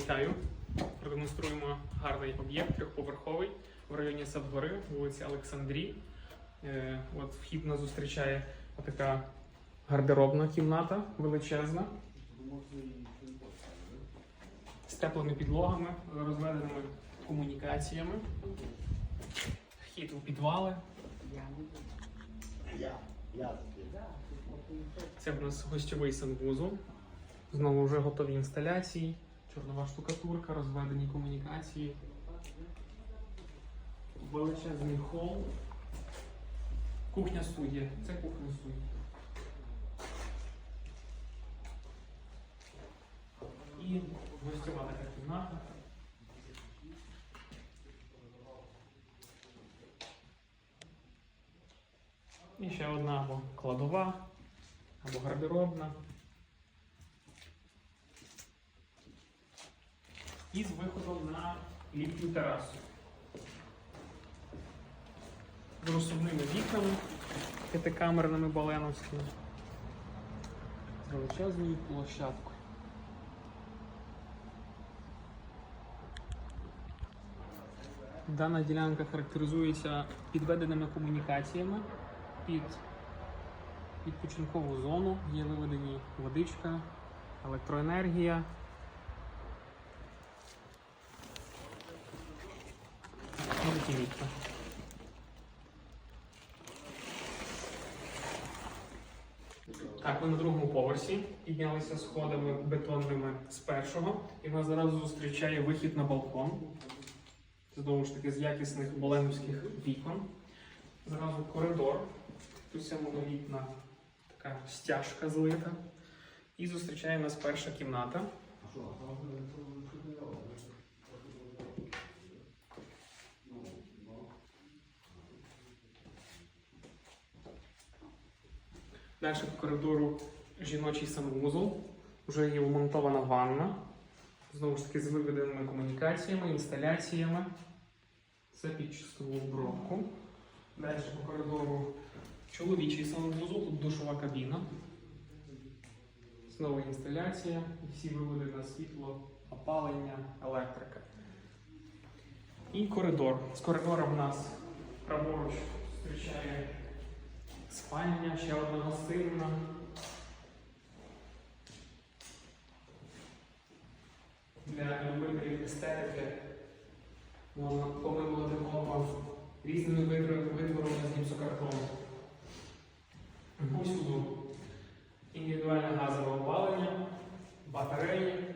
Вітаю! Продемонструємо гарний об'єкт трьохповерховий в районі Савдвори, вулиці Олександрі. Е, От вхід нас зустрічає така гардеробна кімната величезна з теплими підлогами, розведеними комунікаціями. Вхід у підвали. Це в нас гостьовий санвузол. Знову вже готові інсталяції, чорнова штукатурка, розведені комунікації. Величезний хол. Кухня студія. Це кухня студія. І гостьова така кімната. І ще одна або кладова, або гардеробна. І з виходом на літню терасу. З розсувними вікнами, п'ятикамерними баленовськими. З величезною площадкою. Дана ділянка характеризується підведеними комунікаціями під відпочинкову зону. Є виведені водичка, електроенергія. Вікна. Так, ми на другому поверсі піднялися сходами бетонними з першого, і нас зараз зустрічає вихід на балкон. Знову ж таки, з якісних боленівських вікон. Зразу коридор. Тут вся монолітна така стяжка злита. І зустрічає нас перша кімната. Далі по коридору жіночий санвузол. Вже є вмонтована ванна. Знову ж таки, з виведеними комунікаціями, інсталяціями. Це під чистову обробку. Далі по коридору чоловічий санвузол, тут душова кабіна. Знову інсталяція, всі виводи на світло, опалення, електрика. І коридор. З коридора в нас праворуч зустрічає спальня, ще одна гостинна. Для любителів естетики можна помилувати око різними витворами з гіпсокартону. Усюду індивідуальне газове опалення, батареї,